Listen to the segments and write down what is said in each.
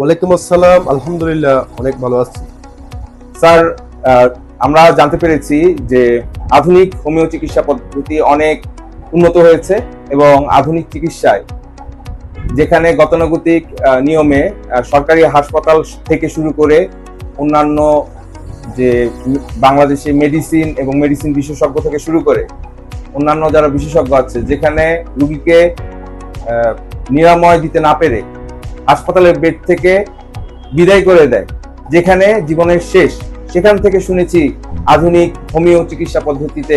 ওয়ালাইকুম আসসালাম, আলহামদুলিল্লাহ, অনেক ভালো আছি। স্যার আমরা জানতে পেরেছি যে আধুনিক হোমিও চিকিৎসা পদ্ধতি অনেক উন্নত হয়েছে এবং আধুনিক চিকিৎসায় যেখানে গতানুগতিক নিয়মে সরকারি হাসপাতাল থেকে শুরু করে অন্যান্য যে বাংলাদেশে মেডিসিন এবং মেডিসিন বিশেষজ্ঞ থেকে শুরু করে অন্যান্য যারা বিশেষজ্ঞ আছে, যেখানে রুগীকে নিরাময় দিতে না পেরে হাসপাতালের বেড থেকে বিদায় করে দেয়, যেখানে জীবনের শেষ। সেখান থেকে শুনেছি আধুনিক হোমিও চিকিৎসা পদ্ধতিতে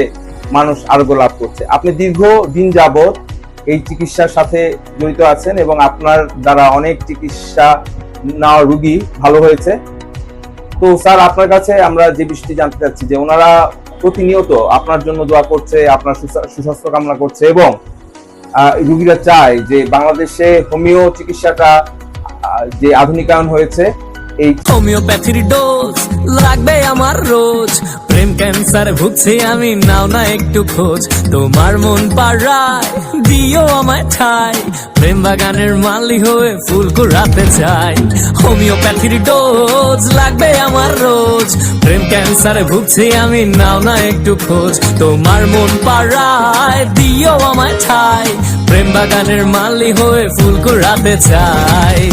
মানুষ আরোগ্য লাভ করছে। আপনি দীর্ঘ দিন যাবৎ এই চিকিৎসার সাথে জড়িত আছেন এবং আপনার দ্বারা অনেক চিকিৎসা নেওয়া রুগী ভালো হয়েছে। তো স্যার, আপনার কাছে আমরা যে বিষয়টি জানতে চাচ্ছি যে ওনারা প্রতিনিয়ত আপনার জন্য দোয়া করছে, আপনার সুসা- সুস্বাস্থ্য কামনা করছে এবং রুগীরা চায় যে বাংলাদেশে হোমিও চিকিৎসাটা যে আধুনিকায়ন হয়েছে, এই হোমিওপ্যাথির ডোজ লাগবে আমার রোজ। প্রেম ক্যান্সার ভুগছি আমি, নাও না একটু খোঁজ। তোমার মন পাড়ায়, দিও আমায় ঠাই। প্রেম বাগানের মালি হয়ে ফুল কুড়াতে চাই। হোমিওপ্যাথির ডোজ লাগবে আমার রোজ। প্রেম ক্যান্সারে ভুগছি আমি, নাও না একটু খোঁজ। তোমার মন পাড়ায়, দিও আমায় ঠাই। প্রেম বাগানের মালি হয়ে ফুল কুড়াতে চাই।